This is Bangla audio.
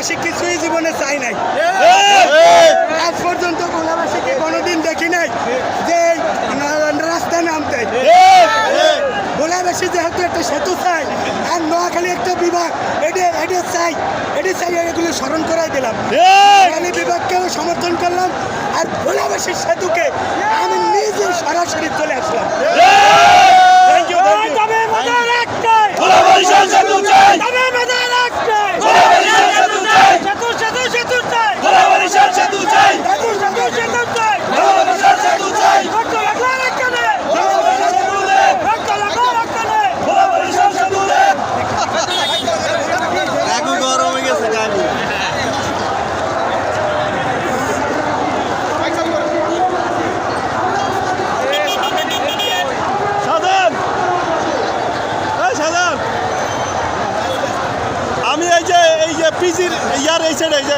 ভোলাবাসী কিছুই জীবনে চাই নাই। আজ পর্যন্ত ভোলাবাসীকে কোনোদিন দেখি নাই যে রাস্তায় নামতে। ভোলাবাসী যেহেতু একটা সেতু চাই আর নোয়াখালী একটা বিভাগ এটা এটা চাই এটা চাই এগুলো স্মরণ করাই দিলাম। নোয়াখালী বিভাগকেও সমর্থন করলাম আর ভোলাবাসীর সেতুকে আমি এই যে এই যে